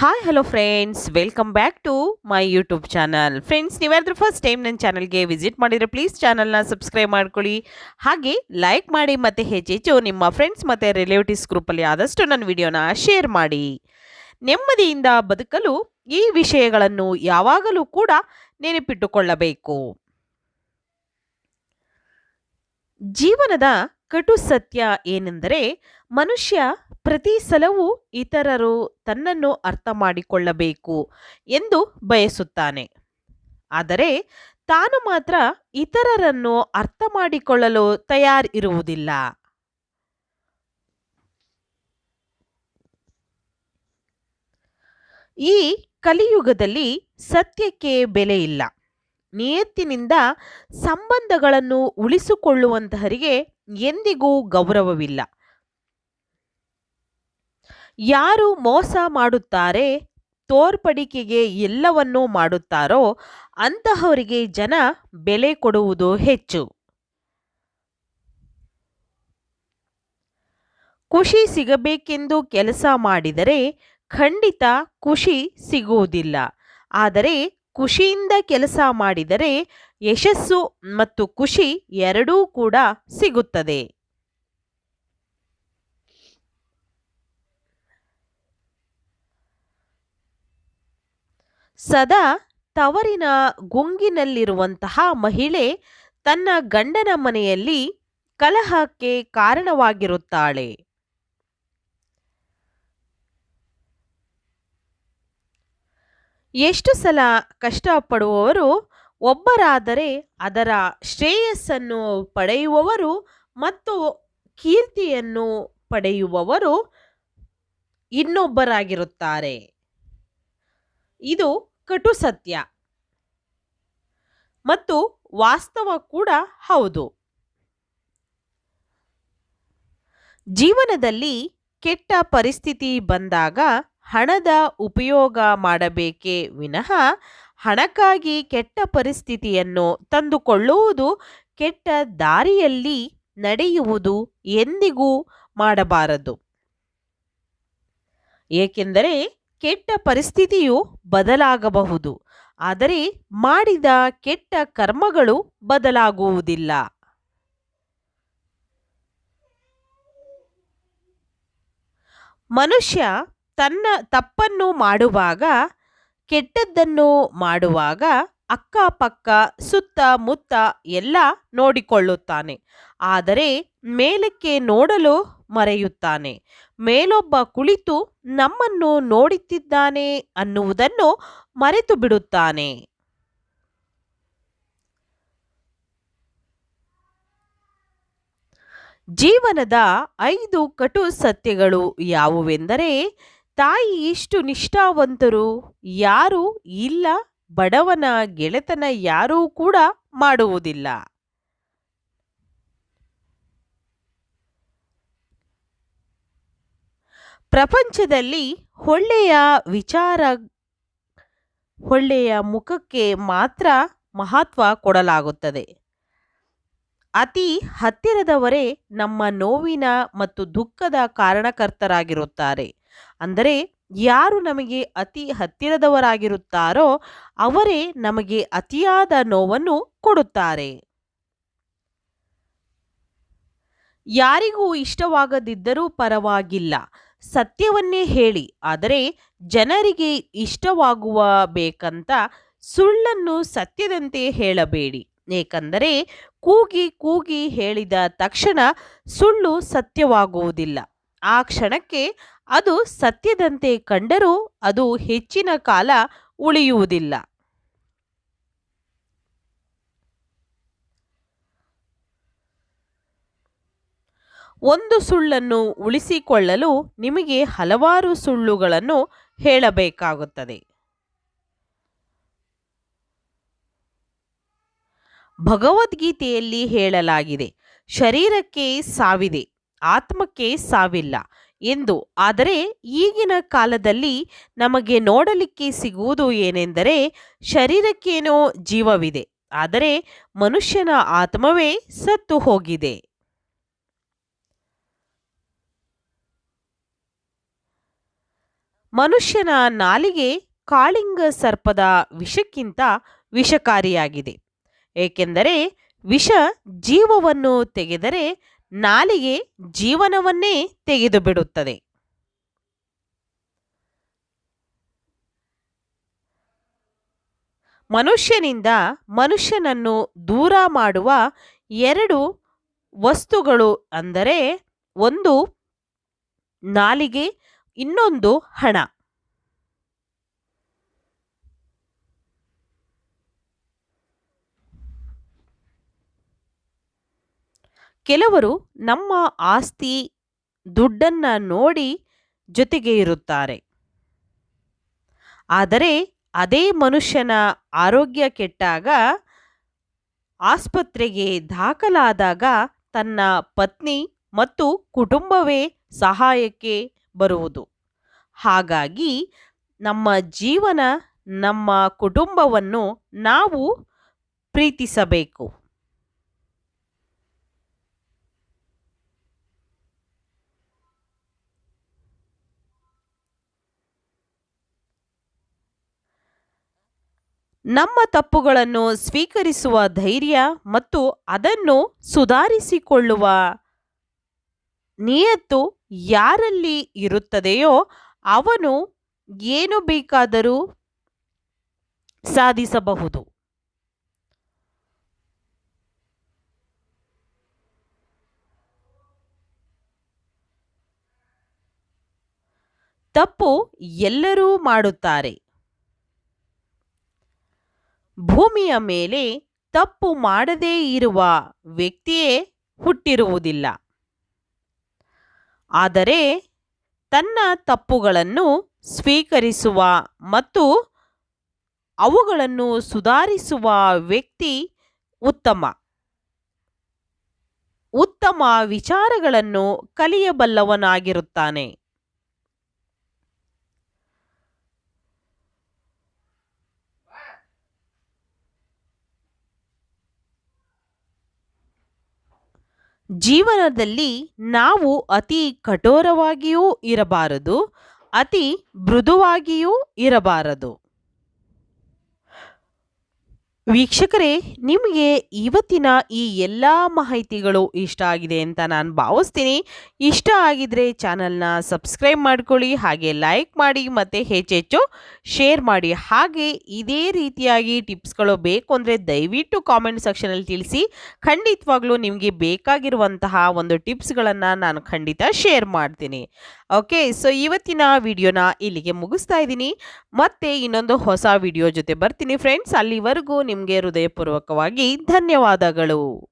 Hi hello friends welcome back to my YouTube channel friends ನೀವ್ಯಾದ್ರೂ first time ನನ್ನ ಚಾನಲ್ಗೆ visit ಮಾಡಿದರೆ please ಚಾನಲ್ನ subscribe ಮಾಡ್ಕೊಳ್ಳಿ. ಹಾಗೆ ಲೈಕ್ ಮಾಡಿ ಮತ್ತು ಹೆಚ್ಚೆಚ್ಚು ನಿಮ್ಮ ಫ್ರೆಂಡ್ಸ್ ಮತ್ತು ರಿಲೇಟಿವ್ಸ್ ಗ್ರೂಪಲ್ಲಿ ಆದಷ್ಟು ನನ್ನ ವಿಡಿಯೋನ ಶೇರ್ ಮಾಡಿ. ನೆಮ್ಮದಿಯಿಂದ ಬದುಕಲು ಈ ವಿಷಯಗಳನ್ನು ಯಾವಾಗಲೂ ಕೂಡ ನೆನಪಿಟ್ಟುಕೊಳ್ಳಬೇಕು. ಜೀವನದ ಕಟು ಸತ್ಯ ಏನೆಂದರೆ ಮನುಷ್ಯ ಪ್ರತಿ ಸಲವೂ ಇತರರು ತನ್ನನ್ನು ಅರ್ಥ ಮಾಡಿಕೊಳ್ಳಬೇಕು ಎಂದು ಬಯಸುತ್ತಾನೆ. ಆದರೆ ತಾನು ಮಾತ್ರ ಇತರರನ್ನು ಅರ್ಥ ಮಾಡಿಕೊಳ್ಳಲು ತಯಾರಿರುವುದಿಲ್ಲ. ಈ ಕಲಿಯುಗದಲ್ಲಿ ಸತ್ಯಕ್ಕೆ ಬೆಲೆ ಇಲ್ಲ. ನಿಯತ್ತಿನಿಂದ ಸಂಬಂಧಗಳನ್ನು ಉಳಿಸಿಕೊಳ್ಳುವಂತಹರಿಗೆ ಎಂದಿಗೂ ಗೌರವವಿಲ್ಲ. ಯಾರು ಮೋಸ ಮಾಡುತ್ತಾರೆ, ತೋರ್ಪಡಿಕೆಗೆ ಎಲ್ಲವನ್ನೂ ಮಾಡುತ್ತಾರೋ ಅಂತಹವರಿಗೆ ಜನ ಬೆಲೆ ಕೊಡುವುದು ಹೆಚ್ಚು. ಖುಷಿ ಸಿಗಬೇಕೆಂದು ಕೆಲಸ ಮಾಡಿದರೆ ಖಂಡಿತ ಖುಷಿ ಸಿಗುವುದಿಲ್ಲ. ಆದರೆ ಖುಷಿಯಿಂದ ಕೆಲಸ ಮಾಡಿದರೆ ಯಶಸ್ಸು ಮತ್ತು ಖುಷಿ ಎರಡೂ ಕೂಡ ಸಿಗುತ್ತದೆ. ಸದಾ ತವರಿನ ಗುಂಗಿನಲ್ಲಿರುವಂತಹ ಮಹಿಳೆ ತನ್ನ ಗಂಡನ ಮನೆಯಲ್ಲಿ ಕಲಹಕ್ಕೆ ಕಾರಣವಾಗಿರುತ್ತಾಳೆ. ಎಷ್ಟು ಸಲ ಕಷ್ಟಪಡುವವರು ಒಬ್ಬರಾದರೆ ಅದರ ಶ್ರೇಯಸ್ಸನ್ನು ಪಡೆಯುವವರು ಮತ್ತು ಕೀರ್ತಿಯನ್ನು ಪಡೆಯುವವರು ಇನ್ನೊಬ್ಬರಾಗಿರುತ್ತಾರೆ. ಇದು ಕಟು ಸತ್ಯ. ಮತ್ತು ವಾಸ್ತವ ಕೂಡ ಹೌದು. ಜೀವನದಲ್ಲಿ ಕೆಟ್ಟ ಪರಿಸ್ಥಿತಿ ಬಂದಾಗ ಹಣದ ಉಪಯೋಗ ಮಾಡಬೇಕೇ ವಿನಃ ಹಣಕ್ಕಾಗಿ ಕೆಟ್ಟ ಪರಿಸ್ಥಿತಿಯನ್ನು ತಂದುಕೊಳ್ಳುವುದು ಕೆಟ್ಟ ದಾರಿಯಲ್ಲಿ ನಡೆಯುವುದು ಎಂದಿಗೂ ಮಾಡಬಾರದು. ಏಕೆಂದರೆ ಕೆಟ್ಟ ಪರಿಸ್ಥಿತಿಯು ಬದಲಾಗಬಹುದು, ಆದರೆ ಮಾಡಿದ ಕೆಟ್ಟ ಕರ್ಮಗಳು ಬದಲಾಗುವುದಿಲ್ಲ. ಮನುಷ್ಯ ತನ್ನ ತಪ್ಪನ್ನು ಮಾಡುವಾಗ, ಕೆಟ್ಟದ್ದನ್ನು ಮಾಡುವಾಗ ಅಕ್ಕಪಕ್ಕ ಸುತ್ತಮುತ್ತ ಎಲ್ಲ ನೋಡಿಕೊಳ್ಳುತ್ತಾನೆ. ಆದರೆ ಮೇಲಕ್ಕೆ ನೋಡಲು ಮರೆಯುತ್ತಾನೆ. ಮೇಲೊಬ್ಬ ಕುಳಿತು ನಮ್ಮನ್ನು ನೋಡುತ್ತಿದ್ದಾನೆ ಅನ್ನುವುದನ್ನು ಮರೆತು ಬಿಡುತ್ತಾನೆ. ಜೀವನದ ಐದು ಕಟು ಸತ್ಯಗಳು ಯಾವುವೆಂದರೆ ತಾಯಿ ಇಷ್ಟು ನಿಷ್ಠಾವಂತರು, ಯಾರೂ ಇಲ್ಲ, ಬಡವನ ಗೆಳೆತನ ಯಾರೂ ಕೂಡ ಮಾಡುವುದಿಲ್ಲ. ಪ್ರಪಂಚದಲ್ಲಿ ಒಳ್ಳೆಯ ವಿಚಾರ, ಒಳ್ಳೆಯ ಮುಖಕ್ಕೆ ಮಾತ್ರ ಮಹತ್ವ ಕೊಡಲಾಗುತ್ತದೆ. ಅತಿ ಹತ್ತಿರದವರೇ ನಮ್ಮ ನೋವಿನ ಮತ್ತು ದುಃಖದ ಕಾರಣಕರ್ತರಾಗಿರುತ್ತಾರೆ. ಅಂದರೆ ಯಾರು ನಮಗೆ ಅತಿ ಹತ್ತಿರದವರಾಗಿರುತ್ತಾರೋ ಅವರೇ ನಮಗೆ ಅತಿಯಾದ ನೋವನ್ನು ಕೊಡುತ್ತಾರೆ. ಯಾರಿಗೂ ಇಷ್ಟವಾಗದಿದ್ದರೂ ಪರವಾಗಿಲ್ಲ. ಸತ್ಯವನ್ನೇ ಹೇಳಿ. ಆದರೆ ಜನರಿಗೆ ಇಷ್ಟವಾಗುವ ಬೇಕಂತ ಸುಳ್ಳನ್ನು ಸತ್ಯದಂತೆ ಹೇಳಬೇಡಿ. ಏಕೆಂದರೆ ಕೂಗಿ ಕೂಗಿ ಹೇಳಿದ ತಕ್ಷಣ ಸುಳ್ಳು ಸತ್ಯವಾಗುವುದಿಲ್ಲ. ಆ ಕ್ಷಣಕ್ಕೆ ಅದು ಸತ್ಯದಂತೆ ಕಂಡರೂ ಅದು ಹೆಚ್ಚಿನ ಕಾಲ ಉಳಿಯುವುದಿಲ್ಲ. ಒಂದು ಸುಳ್ಳನ್ನು ಉಳಿಸಿಕೊಳ್ಳಲು ನಿಮಗೆ ಹಲವಾರು ಸುಳ್ಳುಗಳನ್ನು ಹೇಳಬೇಕಾಗುತ್ತದೆ. ಭಗವದ್ಗೀತೆಯಲ್ಲಿ ಹೇಳಲಾಗಿದೆ, ಶರೀರಕ್ಕೆ ಸಾವಿದೆ, ಆತ್ಮಕ್ಕೆ ಸಾವಿಲ್ಲ. ಎಂದು. ಆದರೆ ಈಗಿನ ಕಾಲದಲ್ಲಿ ನಮಗೆ ನೋಡಲಿಕ್ಕೆ ಸಿಗುವುದು ಏನೆಂದರೆ ಶರೀರಕ್ಕೇನೋ ಜೀವವಿದೆ. ಆದರೆ ಮನುಷ್ಯನ ಆತ್ಮವೇ ಸತ್ತು ಹೋಗಿದೆ. ಮನುಷ್ಯನ ನಾಲಿಗೆ ಕಾಳಿಂಗ ಸರ್ಪದ ವಿಷಕ್ಕಿಂತ ವಿಷಕಾರಿಯಾಗಿದೆ. ಏಕೆಂದರೆ ವಿಷ ಜೀವವನ್ನು ತೆಗೆದರೆ ನಾಲಿಗೆ ಜೀವನವನ್ನೇ ತೆಗೆದು ಬಿಡುತ್ತದೆ ಮನುಷ್ಯನಿಂದ ಮನುಷ್ಯನನ್ನು ದೂರ ಮಾಡುವ ಎರಡು ವಸ್ತುಗಳು ಅಂದರೆ ಒಂದು ನಾಲಿಗೆ, ಇನ್ನೊಂದು ಹಣ. ಕೆಲವರು ನಮ್ಮ ಆಸ್ತಿ ದುಡ್ಡನ್ನ ನೋಡಿ ಜೊತೆಗೆ ಇರುತ್ತಾರೆ. ಆದರೆ ಅದೇ ಮನುಷ್ಯನ ಆರೋಗ್ಯ ಕೆಟ್ಟಾಗ, ಆಸ್ಪತ್ರೆಗೆ ದಾಖಲಾದಾಗ ತನ್ನ ಪತ್ನಿ ಮತ್ತು ಕುಟುಂಬವೇ ಸಹಾಯಕ್ಕೆ ಬರುವುದು. ಹಾಗಾಗಿ ನಮ್ಮ ಜೀವನ, ನಮ್ಮ ಕುಟುಂಬವನ್ನು ನಾವು ಪ್ರೀತಿಸಬೇಕು. ನಮ್ಮ ತಪ್ಪುಗಳನ್ನು ಸ್ವೀಕರಿಸುವ ಧೈರ್ಯ ಮತ್ತು ಅದನ್ನು ಸುಧಾರಿಸಿಕೊಳ್ಳುವ ನಿಯತ್ತು ಯಾರಲ್ಲಿ ಇರುತ್ತದೆಯೋ ಅವನು ಏನು ಬೇಕಾದರೂ ಸಾಧಿಸಬಹುದು. ತಪ್ಪು ಎಲ್ಲರೂ ಮಾಡುತ್ತಾರೆ. ಭೂಮಿಯ ಮೇಲೆ ತಪ್ಪು ಮಾಡದೇ ಇರುವ ವ್ಯಕ್ತಿಯೇ ಹುಟ್ಟಿರುವುದಿಲ್ಲ. ಆದರೆ ತನ್ನ ತಪ್ಪುಗಳನ್ನು ಸ್ವೀಕರಿಸುವ ಮತ್ತು ಅವುಗಳನ್ನು ಸುಧಾರಿಸುವ ವ್ಯಕ್ತಿ ಉತ್ತಮ. ಉತ್ತಮ ವಿಚಾರಗಳನ್ನು ಕಲಿಯಬಲ್ಲವನಾಗಿರುತ್ತಾನೆ. ಜೀವನದಲ್ಲಿ ನಾವು ಅತಿ ಕಠೋರವಾಗಿಯೂ ಇರಬಾರದು ಅತಿ ಮೃದುವಾಗಿಯೂ ಇರಬಾರದು. ವೀಕ್ಷಕರೇ, ನಿಮಗೆ ಇವತ್ತಿನ ಈ ಎಲ್ಲ ಮಾಹಿತಿಗಳು ಇಷ್ಟ ಆಗಿದೆ ಅಂತ ನಾನು ಭಾವಿಸ್ತೀನಿ. ಇಷ್ಟ ಆಗಿದ್ರೆ ಚಾನಲ್ನ ಸಬ್ಸ್ಕ್ರೈಬ್ ಮಾಡ್ಕೊಳ್ಳಿ, ಹಾಗೆ ಲೈಕ್ ಮಾಡಿ ಮತ್ತು ಹೆಚ್ಚೆಚ್ಚು ಶೇರ್ ಮಾಡಿ. ಹಾಗೆ ಇದೇ ರೀತಿಯಾಗಿ ಟಿಪ್ಸ್ಗಳು ಬೇಕು ಅಂದರೆ ದಯವಿಟ್ಟು ಕಾಮೆಂಟ್ ಸೆಕ್ಷನಲ್ಲಿ ತಿಳಿಸಿ. ಖಂಡಿತವಾಗ್ಲೂ ನಿಮಗೆ ಬೇಕಾಗಿರುವಂತಹ ಒಂದು ಟಿಪ್ಸ್ಗಳನ್ನು ನಾನು ಖಂಡಿತ ಶೇರ್ ಮಾಡ್ತೀನಿ. ಓಕೆ, ಸೊ ಇವತ್ತಿನ ವಿಡಿಯೋನ ಇಲ್ಲಿಗೆ ಮುಗಿಸ್ತಾ ಇದ್ದೀನಿ. ಮತ್ತೆ ಇನ್ನೊಂದು ಹೊಸ ವಿಡಿಯೋ ಜೊತೆ ಬರ್ತೀನಿ ಫ್ರೆಂಡ್ಸ್ ಅಲ್ಲಿವರೆಗೂ ನಿಮಗೆ ಹೃದಯಪೂರ್ವಕವಾಗಿ ಧನ್ಯವಾದಗಳು.